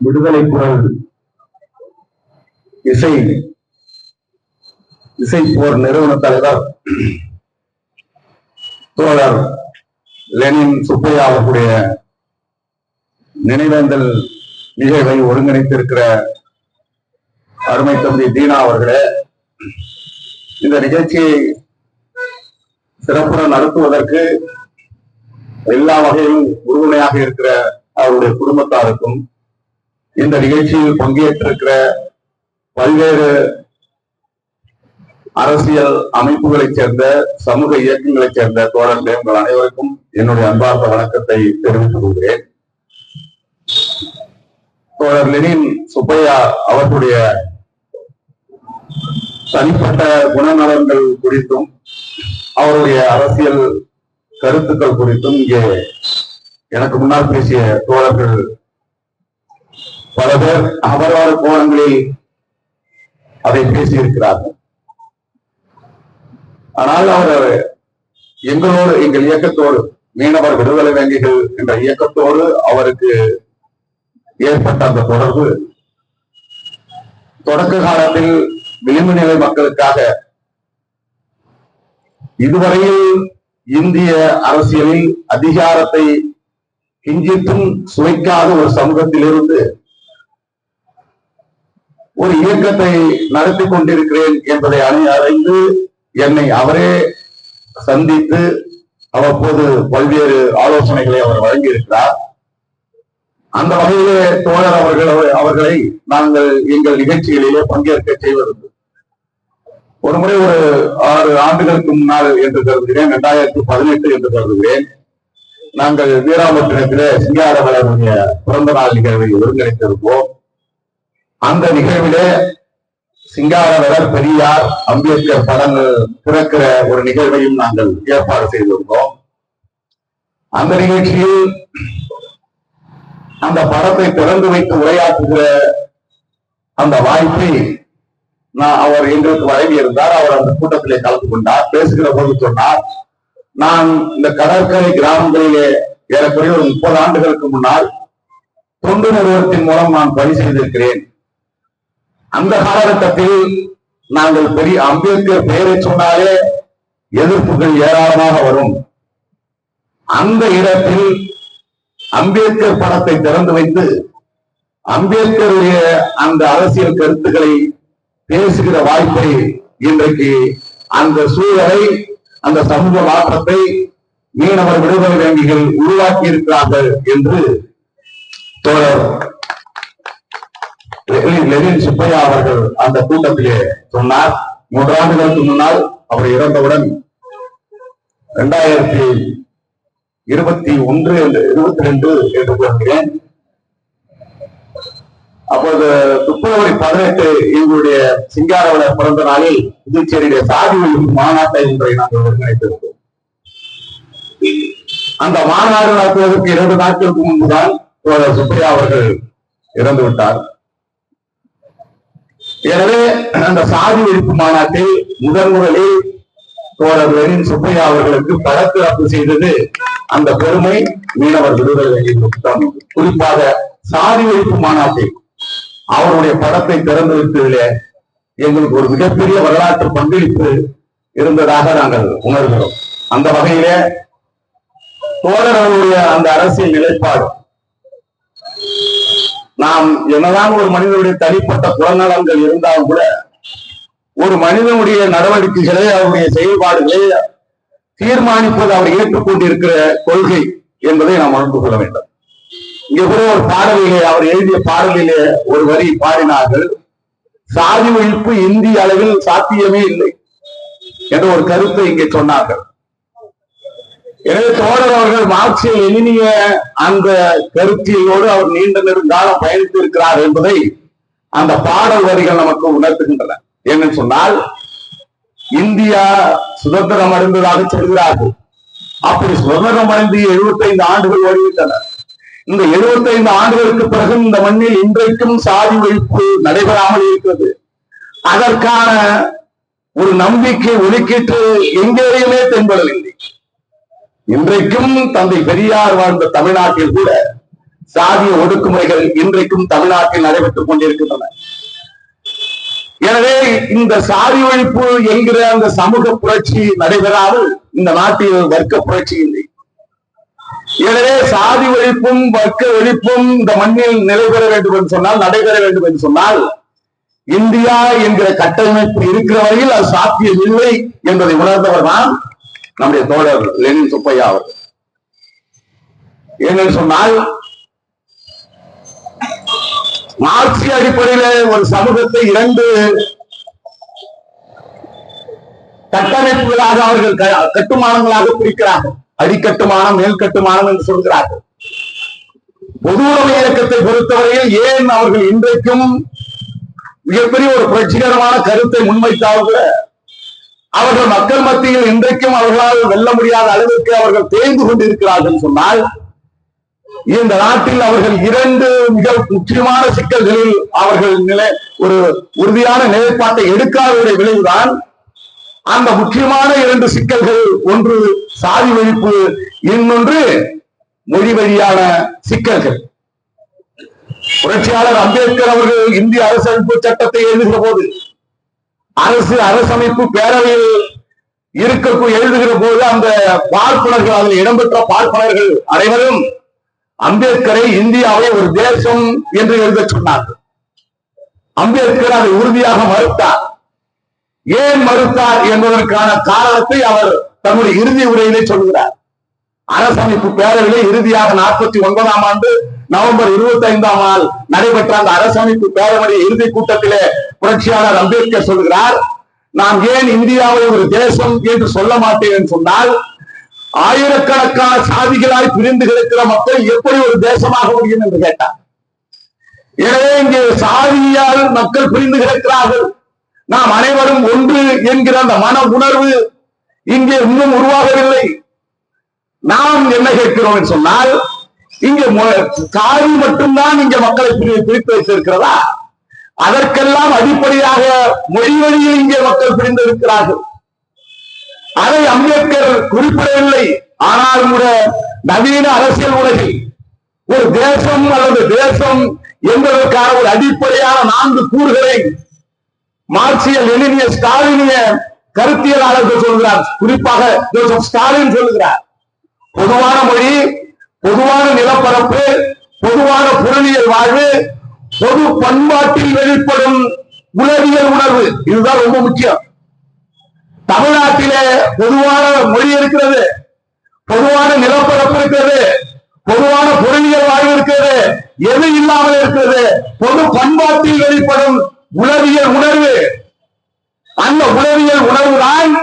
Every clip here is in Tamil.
விடுதலை குரல் இசை. இசை போர் நிறுவன தலைவர். தோழர் லெனின் சுப்பையா அவர்களுடைய நினைவேந்தல் நிகழ்வை ஒருங்கிணைத்திருக்கிற அருமை தம்பி தீனா அவர்களே இந்த நிகழ்ச்சியை சிறப்புடன் நடத்துவதற்கு எல்லா வகையிலும் உறுதுணையாக இருக்கிற அவருடைய குடும்பத்தாருக்கும் இந்த நிகழ்ச்சியில் பங்கேற்றிருக்கிற பல்வேறு அரசியல் அமைப்புகளைச் சேர்ந்த சமூக இயக்கங்களைச் சேர்ந்த தோழர்களே உங்கள் அனைவருக்கும் என்னுடைய அன்பார்ந்த வணக்கத்தை தெரிவித்துக் கொள்கிறேன். தோழர் லெனின் சுப்பையா அவர்களுடைய தனிப்பட்ட குணநலன்கள் குறித்தும் அவருடைய அரசியல் கருத்துக்கள் குறித்தும் இங்கே எனக்கு முன்னால் பேசிய தோழர்கள் பல பேர் அவரவர் கோணங்களில் அதை பேசியிருக்கிறார்கள். ஆனால் அவர் எங்களோடு எங்கள் இயக்கத்தோடு மீனவர் விடுதலை வங்கிகள் என்ற இயக்கத்தோடு அவருக்கு ஏற்பட்ட அந்த தொடர்பு தொடக்க காலத்தில் விளிம்பு நிலை மக்களுக்காக இதுவரையில் இந்திய அரசியலில் அதிகாரத்தை கிஞ்சித்தும் சுவைக்காத ஒரு சமூகத்திலிருந்து ஒரு இயக்கத்தை நடத்தி கொண்டிருக்கிறேன் என்பதை அணி அறிந்து என்னை அவரே சந்தித்து அவ்வப்போது பல்வேறு ஆலோசனைகளை அவர் வழங்கியிருக்கிறார். அந்த வகையிலே தோழர் அவர்கள் அவர்களை நாங்கள் எங்கள் நிகழ்ச்சிகளிலே பங்கேற்க செய்வதுண்டு. ஒரு முறை ஒரு ஆறு ஆண்டுகளுக்கு முன்னால் என்று கருதுகிறேன் இரண்டாயிரத்தி பதினெட்டு என்று கருதுகிறேன். நாங்கள் வீராம்பட்டினத்திலே சிங்காரவரனுடைய பிறந்த நாள் நிகழ்வை ஒருங்கிணைத்திருப்போம். அந்த நிகழ்விலே சிங்காரவரர் பெரியார் அம்பேத்கர் படங்கள் திறக்கிற ஒரு நிகழ்வையும் நாங்கள் ஏற்பாடு செய்திருந்தோம். அந்த நிகழ்ச்சியில் அந்த படத்தை திறந்து வைத்து உரையாற்றுகிற அந்த வாய்ப்பை நான் அவர் எங்களுக்கு வழங்கி இருந்தார். அவர் அந்த கூட்டத்திலே கலந்து கொண்டார். பேசுகிற போது சொன்னார் நான் இந்த கடற்கரை கிராமங்களிலே ஏறக்குறைய ஒரு முப்பது ஆண்டுகளுக்கு முன்னால் தொண்டு நிறுவனத்தின் மூலம் நான் பணி செய்திருக்கிறேன். அந்த காலகட்டத்தில் நாங்கள் பெரிய அம்பேத்கர் பெயரை சொன்னாலே எதிர்ப்புகள் ஏராளமாக வரும். அந்த இடத்தில் அம்பேத்கர் படத்தை திறந்து வைத்து அம்பேத்கருடைய அந்த அரசியல் கருத்துக்களை பேசுகிற வாய்ப்பை இன்றைக்கு அந்த சூழலை அந்த சமூக மாற்றத்தை மீனவர் விடுதலை வங்கிகள் உருவாக்கி இருக்கிறார்கள் என்று தோழர் லெனின் சுப்பையா அவர்கள் அந்த கூட்டத்திலே சொன்னார். மூன்று ஆண்டுகளுக்கு முன்னால் அவர் இறந்தவுடன் இரண்டாயிரத்தி இருபத்தி ஒன்று என்று இருபத்தி ரெண்டு என்று கூறுகிறேன். அப்போது பிப்ரவரி பதினெட்டு எங்களுடைய சிங்காரவளர் பிறந்த நாளில் புதுச்சேரியுடைய சாதி ஒழிப்பு மாநாட்டை ஒன்றை நாங்கள் ஒருங்கிணைத்திருந்தோம் அந்த மாநாடு நடத்துவதற்கு இரண்டு நாட்களுக்கு முன்புதான் சுப்பையா அவர்கள் இறந்து விட்டார் எனவே அந்த சாதி ஒழிப்பு மாநாட்டில் முதன் முதலில் தோழர் லெனின் சுப்பையா அவர்களுக்கு படத்திறப்பு செய்தது அந்த பெருமை மீனவர் விடுதலை குறிப்பாக சாதி ஒழிப்பு மாநாட்டில் அவருடைய படத்தை திறந்து வைத்ததிலே எங்களுக்கு ஒரு மிகப்பெரிய வரலாற்று பங்களிப்பு இருந்ததாக நாங்கள் உணர்கிறோம். அந்த வகையிலே தோழர்களுடைய அந்த அரசியல் நிலைப்பாடு நாம் என்னதான் ஒரு மனிதனுடைய தனிப்பட்ட புலநலங்கள் இருந்தாலும் கூட ஒரு மனிதனுடைய நடவடிக்கைகளை அவருடைய செயல்பாடுகளை தீர்மானிப்பது அவர் ஏற்றுக்கொண்டிருக்கிற கொள்கை என்பதை நாம் உணர்ந்து கொள்ள வேண்டும். இங்கே கூட ஒரு பாடலிலே அவர் எழுதிய பாடலிலே ஒரு வரி பாடினார்கள் சாதி ஒழிப்பு இந்திய அளவில் சாத்தியமே இல்லை என்ற ஒரு கருத்தை இங்கே சொன்னார்கள். எனவே தோழர் அவர்கள் மார்க்சிய எண்ணிய அந்த கருத்தியோடு அவர் நீண்ட நெடுங்காலம் பயணித்து இருக்கிறார் என்பதை அந்த பாடல் வரிகள் நமக்கு உணர்த்துகின்றன. என்ன சொன்னால் இந்தியா சுதந்திரம் அடைந்ததாக சொல்கிறார்கள். அப்படி சுதந்திரம் அடைந்து 75 ஆண்டுகள் ஓடிவிட்டன. இந்த 75 ஆண்டுகளுக்கு பிறகு இந்த மண்ணில் இன்றைக்கும் சாதி ஒழிப்பு நடைபெறாமல் இருக்கிறது. அதற்கான ஒரு நம்பிக்கை ஒதுக்கீட்டு எங்கேயுமே தென்படவில்லை. இன்றைக்கும் தந்தை பெரியார் வாழ்ந்த தமிழ்நாட்டில் கூட சாதிய ஒடுக்குமுறைகள் இன்றைக்கும் தமிழ்நாட்டில் நடைபெற்றுக் கொண்டிருக்கின்றன. எனவே இந்த சாதி ஒழிப்பு என்கிற அந்த சமூக புரட்சி நடைபெறாமல் இந்த நாட்டில் வர்க்க புரட்சி இல்லை. எனவே சாதி ஒழிப்பும் வர்க்க ஒழிப்பும் இந்த மண்ணில் நிலைபெற வேண்டும் என்று சொன்னால் நடைபெற வேண்டும் என்று சொன்னால் இந்தியா என்கிற கட்டமைப்பு இருக்கிற வரையில் அது சாத்தியமில்லை என்பதை உணர்ந்தவர் தான் நம்முடைய தோழர் லெனின் சுப்பையா அவர்கள். ஏனென்று சொன்னால் மார்க்சிய அடிப்படையில ஒரு சமூகத்தை இரண்டு கட்டமைப்புகளாக அவர்கள் க- கட்டுமானங்களாக பிரிக்கிறார்கள். அடிக்கட்டுமானம் மேல் கட்டுமானம் என்று சொல்கிறார்கள். பொது உடைமை இயக்கத்தை பொறுத்தவரையில் ஏன் அவர்கள் இன்றைக்கும் மிகப்பெரிய ஒரு புரட்சிகரமான கருத்தை முன்வைத்தால் கூட அவர்கள் மக்கள் மத்தியில் இன்றைக்கும் அவர்களால் வெல்ல முடியாத அளவிற்கு அவர்கள் தேய்ந்து கொண்டிருக்கிறார்கள் சொன்னால் இந்த நாட்டில் அவர்கள் இரண்டு மிக முக்கியமான சிக்கல்களில் அவர்கள் நிலை ஒரு உறுதியான நிலைப்பாட்டை எடுக்காததுடைய விளைவுதான் அந்த முக்கியமான இரண்டு சிக்கல்கள் ஒன்று சாதி ஒழிப்பு இன்னொன்று மொழி வழியான சிக்கல்கள். புரட்சியாளர் அம்பேத்கர் அவர்கள் இந்திய அரசமைப்பு சட்டத்தை எழுதுகிற போது அரசு அரசமைப்பு பேரவையில் இருக்க எழுதுகிற போது அந்த பார்ப்பனர்கள் அதில் இடம்பெற்ற பார்ப்பனர்கள் அனைவரும் அம்பேத்கரை இந்தியாவை ஒரு தேசம் என்று எழுத சொன்னார்கள். அம்பேத்கர் அதை உறுதியாக மறுத்தார். ஏன் மறுத்தார் என்பதற்கான காரணத்தை அவர் தன்னுடைய இறுதி உரையிலே சொல்கிறார். அரசமைப்பு பேரவையிலே இறுதியாக நாற்பத்தி ஒன்பதாம் ஆண்டு நவம்பர் இருபத்தி ஐந்தாம் நாள் நடைபெற்ற அந்த அரசமைப்பு பேரவை இறுதி கூட்டத்திலே புரட்சியாளர் அம்பேத்கர் சொல்கிறார் நான் ஏன் இந்தியாவை ஒரு தேசம் என்று சொல்ல மாட்டேன் சொன்னால் ஆயிரக்கணக்கான சாதிகளாய் பிரிந்து கிடக்கிற மக்கள் எப்படி ஒரு தேசமாக முடியும் என்று கேட்டார். எனவே இங்கே சாதியால் மக்கள் பிரிந்து கிடக்கிறார்கள். நாம் அனைவரும் ஒன்று என்கிற அந்த மன உணர்வு இங்கே இன்னும் உருவாகவில்லை. நாம் என்ன கேட்கிறோம் என்று சொன்னால் இங்க மொ- சாதி மட்டும்தான் இங்க மக்களை பிரித்து வைத்திருக்கிறதா? அதற்கெல்லாம் அடிப்படையாக மொழி வழியில் இங்கே மக்கள் பிரிந்திருக்கிறார்கள். அதை அம்பேத்கர் குறிப்பிடவில்லை. ஆனால் கூட நவீன அரசியல் உலகில் ஒரு தேசம் அல்லது தேசம் என்பதற்கான ஒரு அடிப்படையான நான்கு கூறுகளை மார்க்சிய லெனினிய ஸ்டாலினிய கருத்தியலாளர்கள் சொல்கிறார். குறிப்பாக ஸ்டாலின் சொல்லுகிறார். பொதுவான மொழி பொதுவான நிலப்பரப்பு பொதுவான புறநியல் வாழ்வு பொது பண்பாட்டில் வெளிப்படும் உளவியல் உணர்வு. இதுதான் ரொம்ப முக்கியம். தமிழ்நாட்டிலே பொதுவான மொழி இருக்கிறது பொதுவான நிலப்பரப்பு இருக்கிறது பொதுவான பொருளியல் வாழ்வு இருக்கிறது எது இல்லாமல் இருக்கிறது பொது பண்பாட்டில் வெளிப்படும் உளவியல் உணர்வு. அந்த உளவியல் உணர்வு தான்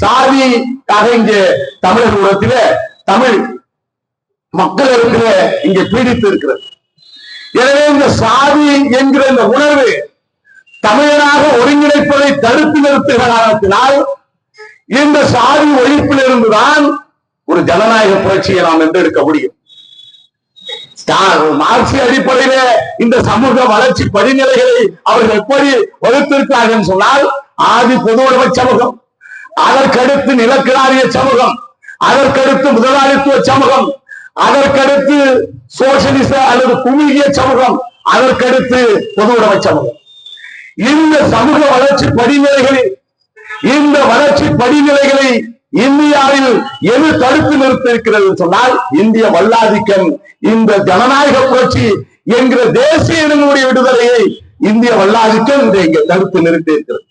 சாதி இங்கே தமிழர் உலகத்திலே தமிழ் மக்கள் இருக்கிற இங்க பீடித்து இருக்கிறது. எனவே இந்த சாதி என்கிற இந்த உணர்வு தமிழனாக ஒருங்கிணைப்பதை தடுத்து நிறுத்துகிற காரணத்தினால் இந்த சாதி ஒழிப்பில் இருந்துதான் ஒரு ஜனநாயக புரட்சியை நாம் எடுக்க முடியும். மார்க்சிய அடிப்படையில இந்த சமூக வளர்ச்சி படிநிலைகளை அவர்கள் எப்படி வகுத்திருக்கிறார்கள் என்று சொன்னால் ஆதி பொது உடைமை சமூகம் அதற்கடுத்து நிலக்கிராரிய சமூகம் அதற்கடுத்து முதலாளித்துவ சமூகம் அதற்கடுத்து சோசியலிச அல்லது குமிழிய சமூகம் அதற்கடுத்து பொது உடைமை சமூகம். இந்த சமூக வளர்ச்சி படிநிலைகளில் இந்த வளர்ச்சி படிநிலைகளை இந்தியாவில் எது தடுத்து நிறுத்திருக்கிறது சொன்னால் இந்திய வல்லாதிக்கம் இந்த ஜனநாயக புரட்சி என்கிற தேசிய இனங்களுடைய விடுதலையை இந்திய வல்லாதிக்கம் இங்கே தடுத்து நிறுத்தி இருக்கிறது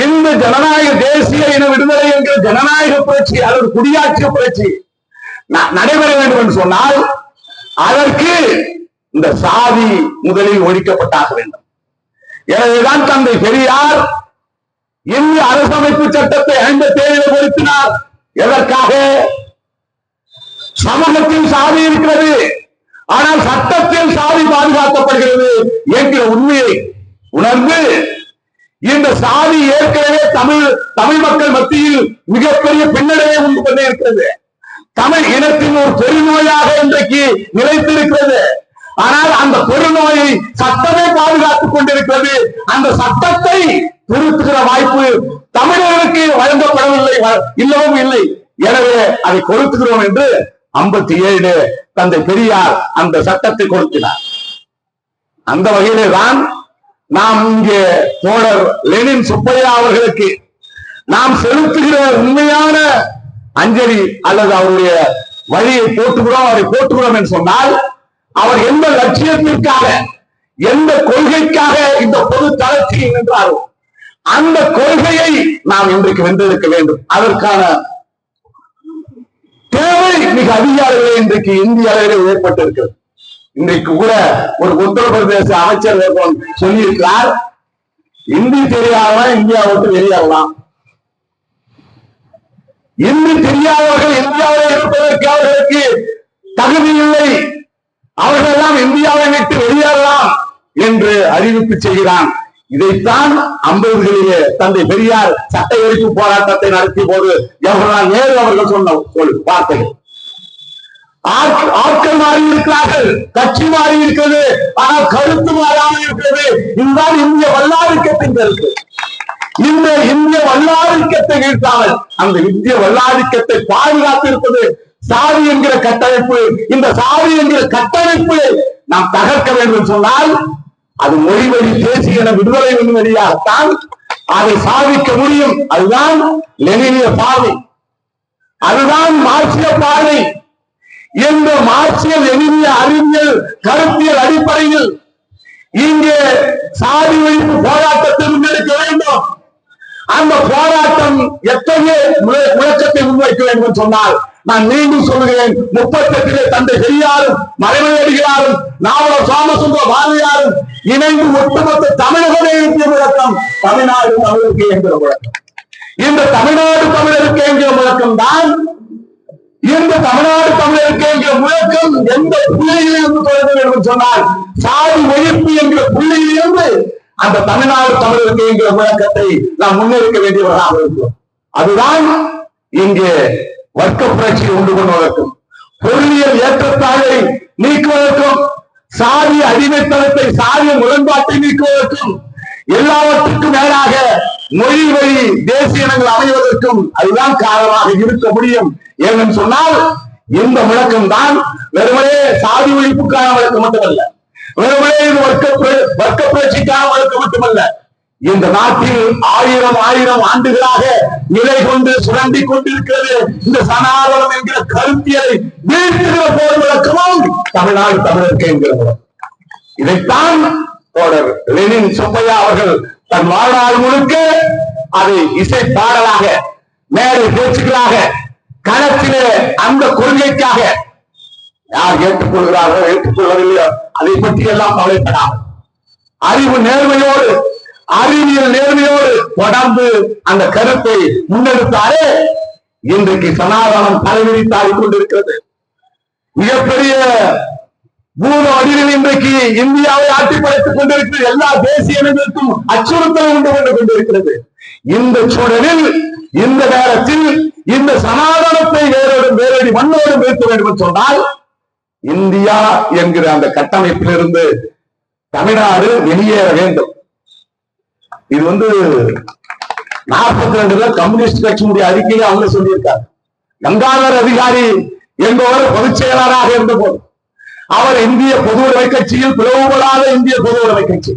இந்த ஜனநாயக தேசிய இன விடுதலை என்கிற ஜனநாயக புரட்சி அல்லது குடியாட்சி புரட்சி நடைபெற வேண்டும் என்று சொன்னால் அதற்கு இந்த சாதி முதலில் ஒழிக்கப்பட்டாக வேண்டும். எனவேதான் தந்தை பெரியார் இந்திய அரசமைப்பு சட்டத்தை ஐம்பத்தி ஏழில் பொருத்தினார் எதற்காக? சமூகத்தில் சாதி இருக்கிறது. ஆனால் சட்டத்தில் சாதி பாதுகாக்கப்படுகிறது என்கிற உண்மையை உணர்ந்து இந்த சாதி ஏற்கனவே தமிழ் தமிழ் மக்கள் மத்தியில் மிகப்பெரிய பின்னடைவை உண்டு கொண்டே இருக்கிறது தமிழ் இனத்தின் ஒரு பெருநோயாக இன்றைக்கு நிலைத்திருக்கிறது. ஆனால் அந்த பெருநோயை சட்டமே பாதுகாத்துக் கொண்டிருக்கிறது. அந்த சட்டத்தை திருத்துகிற வாய்ப்பு தமிழர்களுக்கு வழங்கப்படவில்லை இல்லவும் இல்லை. எனவே அதை கொடுத்துகிறோம் என்று ஐம்பத்தி ஏழு தந்தை பெரியார் அந்த சட்டத்தை கொடுக்கிறார். அந்த வகையிலே தான் நாம் இங்கே தோழர் லெனின் சுப்பையா அவர்களுக்கு நாம் செலுத்துகிற உண்மையான அஞ்சலி அல்லது அவருடைய வழியை போட்டுக்கிறோம் அவரை போட்டுக்கிறோம் என்று சொன்னால் அவர் எந்த லட்சியத்திற்காக எந்த கொள்கைக்காக இந்த பொது தளத்தில் நின்றாரோ அந்த கொள்கையை நாம் இன்றைக்கு வென்றெடுக்க வேண்டும். அதற்கான தேவை மிக அதிக அளவில் இன்றைக்கு இந்திய அளவில் ஏற்பட்டிருக்கிறது. இன்றைக்கு கூட ஒரு உத்தரப்பிரதேச அமைச்சர் சொல்லியிருக்கிறார் இந்தி தெரியாதவன் இந்தியா விட்டு வெளியேறலாம். இன்னும் தெரியாதவர்கள் இந்தியாவில் இருப்பதற்கு அவர்களுக்கு தகுதி இல்லை அவர்கள் எல்லாம் இந்தியாவை விட்டு வெளியேறலாம் என்று அறிவிப்பு செய்கிறான். இதைத்தான் ஐம்பதுகளிலே தந்தை பெரியார் சட்ட எரிப்பு போராட்டத்தை நடத்திய போது ஜவஹர்லால் நேரு அவர்கள் சொன்ன வார்த்தைகள் ஆட்கள் ஆட்கள் மாறி இருக்கிறார்கள் கட்சி மாறி இருக்கிறது ஆனால் கருத்து மாறாமல் இருக்கிறது. இதுதான் இந்திய வல்லாதிக்கத்தின் கருத்து. இந்த இந்திய வல்லாதிக்கத்தை வீழ்த்தாமல் அந்த இந்திய வல்லாதிக்கத்தை பாதுகாத்திருப்பது சாதி என்கிற கட்டமைப்பு. இந்த சாதி என்கிற கட்டமைப்பு நாம் தகர்க்க வேண்டும் சொன்னால் அது மொழி வழி தேசிய விடுதலை வேண்டும் வழியாகத்தான் அதை சாதிக்க முடியும். அதுதான் லெனினிய பாதை. அதுதான் மார்க்சிய பாதை. இந்த மார்க்சிய லெனினிய அறிவியல் கருத்தியல் அடிப்படையில் இங்கே சாதி ஒழிப்பு போராட்டத்தை முன்னெடுக்க வேண்டும். அந்த போராட்டம் எத்தகைய முழ- முழக்கத்தை முன்வைக்க வேண்டும் என்று சொன்னால் நான் மீண்டும் முப்பத்தி முப்பத்தெட்டிலே தந்தை பெரியாரும் மறைமலையடிகளாரும் நாவல சோமசுந்தர பாரதியாரும் இணைந்து ஒட்டுமொத்த தமிழகமே இருக்கிற முழக்கம் தமிழ்நாடு தமிழருக்கு என்கிற முழக்கம் இந்த தமிழ்நாடு தமிழருக்கு என்கிற முழக்கம் தான் இந்த தமிழ்நாடு தமிழருக்கு என்கிற முழக்கம் எந்த புள்ளியிலிருந்து தொடங்க வேண்டும் என்று சொன்னால் சாதி ஒழிப்பு என்கிற புள்ளியிலிருந்து அந்த தமிழ்நாடு தமிழருக்கு என்கிற முழக்கத்தை நாம் முன்னெடுக்க வேண்டியவர்களாக இருக்கிறோம். அதுதான் இங்கே வர்க்க புரட்சியை உண்டு கொள்வதற்கும் பொருளியல் ஏற்றத்தாழை நீக்குவதற்கும் சாதி அடிமைத்தனத்தை சாதிய முரண்பாட்டை நீக்குவதற்கும் எல்லாவற்றுக்கும் மேலாக மொழி வழி தேசிய இனங்கள் அமைவதற்கும் அதுதான் காரணமாக இருக்க முடியும். ஏனென்று சொன்னால் இந்த முழக்கம் தான் வெறுமனே சாதி ஒழிப்புக்கான முழக்கம் மட்டுமல்ல. வெறுமனே இது வர்க்க வர்க்க புரட்சிக்கான வளர்க்க மட்டுமல்ல. இந்த நாட்டில் ஆயிரம் ஆயிரம் ஆண்டுகளாக நிலை கொண்டு சுரண்டி கொண்டிருக்கிறது. இந்த சனாதனம் என்கிற கருத்தியலை வீழ்த்துகிற போர் விளக்கமும் தமிழ்நாடு தமிழருக்கு என்கிற இதைத்தான் தோழர் லெனின் சுப்பையா அவர்கள் தன் வாழ்நாள் முழுக்க அதை இசை பாடலாக மேடை பேச்சுக்களாக களத்திலே அந்த கொள்கைக்காக யார் ஏற்றுக்கொள்கிறார்களோ ஏற்றுக்கொள்வதில்லையோ அதை பற்றி எல்லாம் கவலைப்படாமல். அறிவு நேர்மையோடு அறிவியல் நேர்மையோடு தொடர்ந்து அந்த கருத்தை முன்னெடுத்தாரே. இன்றைக்கு சனாதனம் தலைவிரித்தாடி கொண்டிருக்கிறது. மிகப்பெரிய பூத வடிவில் இன்றைக்கு இந்தியாவை ஆட்டி படைத்துக் கொண்டிருக்கிறது எல்லா தேசிய இனங்களுக்கும் அச்சுறுத்தல் உண்டு கொண்டு கொண்டிருக்கிறது. இந்த சூழலில் இந்த நேரத்தில் இந்த சனாதனத்தை வேறோடும் வேறடி மண்ணோடும் வைக்க வேண்டும் என்று சொன்னால் இந்தியா என்கிற அந்த கட்டமைப்பிலிருந்து தமிழ்நாடு வெளியேற வேண்டும். இது வந்து நாற்பத்தி ரெண்டுல கம்யூனிஸ்ட் கட்சியினுடைய அறிக்கையை அவங்க சொல்லியிருக்காரு கங்காதர் அதிகாரி என்பவர் பொதுச் செயலாளராக இருந்தபோது அவர் இந்திய பொது உடைமை கட்சியில் பிளவுபடாத இந்திய பொது உடைமை கட்சி.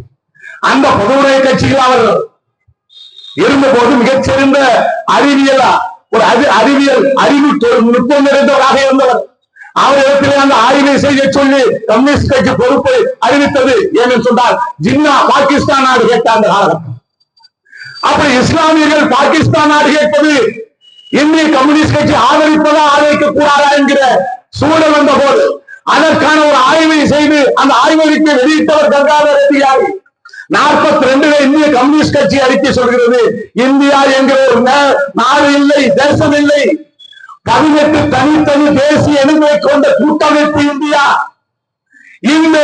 அந்த பொது உடைமை கட்சியில் அவர் இருந்தபோது மிகச்சிறந்த அறிவியலா ஒரு அறி அறிவியல் அறிவு நுட்பம் நிறைந்தவராக இருந்தவர். அவரிடத்திலே அந்த ஆய்வை செய்ய சொல்லி கம்யூனிஸ்ட் கட்சி பொறுப்பை அறிவித்தது ஏன்னு சொன்னால் ஜின்னா பாகிஸ்தான் நாடு கேட்ட அந்த காலகட்டம். அப்ப இஸ்லாமியர்கள் பாகிஸ்தான் நாடு கேட்பது இந்திய கம்யூனிஸ்ட் கட்சி ஆதரிப்பதா ஆதரிக்க கூடாதா என்கிற சூழல் வந்த போது அதற்கான ஒரு ஆய்வை செய்து அந்த ஆய்வறிக்கை வெளியிட்டவர் கங்காதர் அதிகாரி நாற்பத்தி ரெண்டுல இந்திய கம்யூனிஸ்ட் கட்சி அறிக்கை சொல்கிறது இந்தியா என்கிற ஒரு நாடு இல்லை தேசம் இல்லை. பதினெட்டு தனித்தனி தேசிய இனங்களை கொண்ட கூட்டமைப்பு இந்தியா. இந்த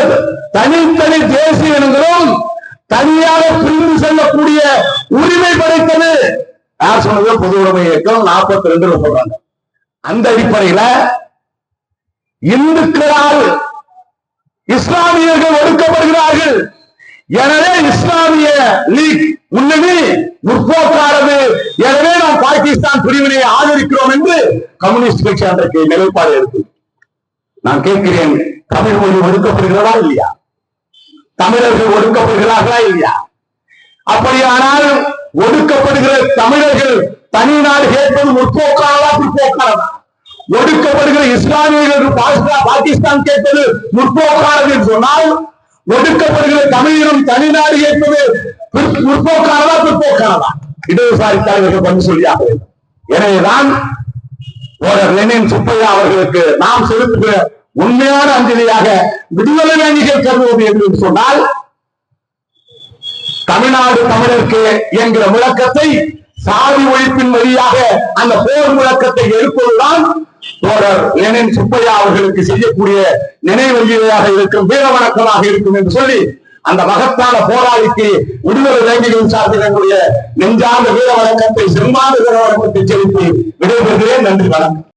தனித்தனி தேசிய இனங்களும் தனியாக பிரிந்து செல்லக்கூடிய உரிமை படைத்தது. யார் சொன்னது? பொது உடைமை இயக்கம் நாற்பத்தி ரெண்டுல சொல்றாங்க. அந்த அடிப்படையில இந்துக்களால் இஸ்லாமியர்கள் ஒடுக்கப்படுகிறார்கள். எனவே இஸ்லாமிய லீக் முன்னணி முற்போக்கானது எனவே நாம் பாகிஸ்தான் பிரிவினை ஆதரிக்கிறோம் என்று கம்யூனிஸ்ட் கட்சி அன்றைக்கு நிலைப்பாடு எடுத்து. நான் கேட்கிறேன் தமிழ் மொழி ஒடுக்கப்படுகிறதா இல்லையா? தமிழர்கள் ஒடுக்கப்படுகிறார்களா இல்லையா? அப்படியானால் ஒடுக்கப்படுகிற தமிழர்கள் தனி நாடு கேட்பது முற்போக்கானதா பிற்போக்கானதா? ஒடுக்கப்படுகிற இஸ்லாமியர்கள் பாகிஸ்தான் பாகிஸ்தான் கேட்பது முற்போக்கானது என்று சொன்னால் ஒடுக்கப்படுகிற தமிழினம் தனிநாடு என்பது பிற்- முற்போக்கானதா பிற்போக்கானதா? இடதுசாரி தலைவர்கள் பண்ணி சொல்லியாக எனவேதான் லெனின் சுப்பையா அவர்களுக்கு நாம் செலுத்துகிற உண்மையான அஞ்சலியாக விடுதலை வேண்டிகள் கருதுவது என்று சொன்னால் தமிழ்நாடு தமிழருக்கு என்கிற முழக்கத்தை சாதி ஒழிப்பின் வழியாக அந்த போர் முழக்கத்தை எழுப்புவதுதான் தோழர் லெனின் சுப்பையா அவர்களுக்கு செய்யக்கூடிய நினைவஞ்சலியாக இருக்கும் வீர வணக்கமாக இருக்கும் என்று சொல்லி அந்த மகத்தான போராளிக்கு விடுதலை வேண்டிகளின் சார்பில் என்னுடைய நெஞ்சார்ந்த வீர வணக்கத்தை செம்மாந்த வீர வணக்கத்தை செலுத்தி விடைபெறுகிறேன். நன்றி வணக்கம்.